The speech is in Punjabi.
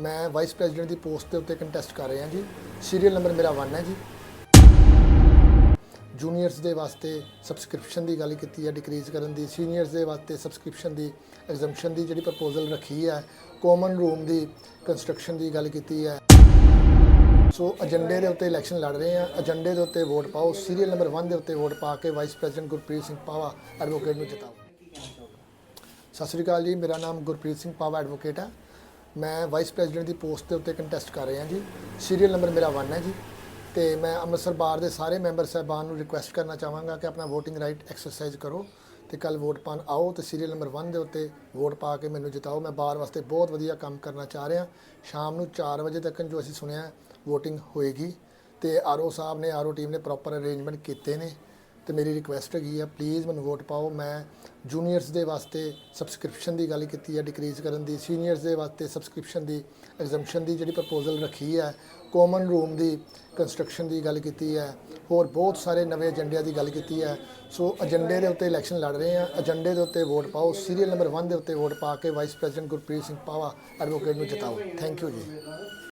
ਮੈਂ ਵਾਈਸ ਪ੍ਰੈਜ਼ੀਡੈਂਟ ਦੀ ਪੋਸਟ ਦੇ ਉੱਤੇ ਕੰਟੈਸਟ ਕਰ ਰਿਹਾ ਜੀ। ਸੀਰੀਅਲ ਨੰਬਰ ਮੇਰਾ 1 ਹੈ ਜੀ। ਜੂਨੀਅਰਸ ਦੇ ਵਾਸਤੇ ਸਬਸਕ੍ਰਿਪਸ਼ਨ ਦੀ ਗੱਲ ਕੀਤੀ ਹੈ ਡਿਕਰੀਜ਼ ਕਰਨ ਦੀ। ਸੀਨੀਅਰਸ ਦੇ ਵਾਸਤੇ ਸਬਸਕ੍ਰਿਪਸ਼ਨ ਦੀ ਐਗਜ਼ੈਂਪਸ਼ਨ ਦੀ ਜਿਹੜੀ ਪ੍ਰਪੋਜ਼ਲ ਰੱਖੀ ਹੈ ਕਾਮਨ ਰੂਮ ਦੀ ਕੰਸਟਰਕਸ਼ਨ ਦੀ ਗੱਲ ਕੀਤੀ ਹੈ। ਸੋ ਏਜੰਡੇ ਦੇ ਉੱਤੇ ਇਲੈਕਸ਼ਨ ਲੜ ਰਹੇ ਆ ਏਜੰਡੇ ਦੇ ਉੱਤੇ ਵੋਟ ਪਾਓ। ਸੀਰੀਅਲ ਨੰਬਰ 1 ਦੇ ਉੱਤੇ ਵੋਟ ਪਾ ਕੇ vice president Gurpreet Singh Pawa advocate ਨੂੰ ਜਿਤਾਓ। ਸਤਿ ਸ਼੍ਰੀ ਅਕਾਲ ਜੀ। ਮੇਰਾ ਨਾਮ ਗੁਰਪ੍ਰੀਤ ਸਿੰਘ ਪਾਵਾ ਐਡਵੋਕੇਟ ਹੈ। ਮੈਂ ਵਾਈਸ ਪ੍ਰੈਜ਼ੀਡੈਂਟ ਦੀ ਪੋਸਟ ਦੇ ਉੱਤੇ ਕੰਟੈਸਟ ਕਰ ਰਿਹਾ ਜੀ। ਸੀਰੀਅਲ ਨੰਬਰ ਮੇਰਾ 1 ਹੈ ਜੀ। ਤੇ ਮੈਂ ਅੰਮ੍ਰਿਤਸਰ ਬਾਰ ਦੇ ਸਾਰੇ ਮੈਂਬਰ ਸਾਹਿਬਾਨ ਨੂੰ ਰਿਕੁਐਸਟ ਕਰਨਾ ਚਾਹਾਂਗਾ ਕਿ ਆਪਣਾ VOTING ਰਾਈਟ ਐਕਸਰਸਾਈਜ਼ ਕਰੋ। ਤੇ ਕੱਲ ਵੋਟ ਪਾਣ ਆਓ ਤੇ ਸੀਰੀਅਲ ਨੰਬਰ 1 ਦੇ ਉੱਤੇ ਵੋਟ ਪਾ ਕੇ ਮੈਨੂੰ ਜਿਤਾਓ। ਮੈਂ ਬਾਰ ਵਾਸਤੇ ਬਹੁਤ ਵਧੀਆ ਕੰਮ ਕਰਨਾ ਚਾਹ ਰਿਹਾ। ਸ਼ਾਮ ਨੂੰ 4 ਵਜੇ ਤੱਕ ਜੋ ਅਸੀਂ ਸੁਣਿਆ, VOTING ਹੋਏਗੀ। ਤੇ ਆਰਓ ਸਾਹਿਬ ਨੇ, ਆਰਓ ਟੀਮ ਨੇ ਪ੍ਰੋਪਰ ਅਰੇਂਜਮੈਂਟ ਕੀਤੇ ਨੇ। ਤੇ ਮੇਰੀ ਰਿਕੁਐਸਟ ਹੈਗੀ ਆ ਪਲੀਜ਼ ਮੈਨੂੰ ਵੋਟ ਪਾਓ। ਮੈਂ ਜੂਨੀਅਰਸ ਦੇ ਵਾਸਤੇ ਸਬਸਕ੍ਰਿਪਸ਼ਨ ਦੀ ਗੱਲ ਕੀਤੀ ਹੈ ਡਿਕਰੀਜ਼ ਕਰਨ ਦੀ ਸੀਨੀਅਰਸ ਦੇ ਵਾਸਤੇ ਸਬਸਕ੍ਰਿਪਸ਼ਨ ਦੀ ਐਗਜ਼ੈਂਪਸ਼ਨ ਦੀ ਜਿਹੜੀ ਪ੍ਰਪੋਜ਼ਲ ਰੱਖੀ ਹੈ ਕਾਮਨ ਰੂਮ ਦੀ ਕੰਸਟਰਕਸ਼ਨ ਦੀ ਗੱਲ ਕੀਤੀ ਹੈ ਹੋਰ ਬਹੁਤ ਸਾਰੇ ਨਵੇਂ ਏਜੰਡਿਆਂ ਦੀ ਗੱਲ ਕੀਤੀ ਹੈ ਸੋ ਏਜੰਡੇ ਦੇ ਉੱਤੇ ਇਲੈਕਸ਼ਨ ਲੜ ਰਹੇ ਆ। ਏਜੰਡੇ ਦੇ ਉੱਤੇ ਵੋਟ ਪਾਓ। ਸੀਰੀਅਲ ਨੰਬਰ 1 ਦੇ ਉੱਤੇ ਵੋਟ ਪਾ ਕੇ vice president Gurpreet Singh Pawa advocate ਨੂੰ ਜਿਤਾਓ। ਥੈਂਕ ਯੂ ਜੀ।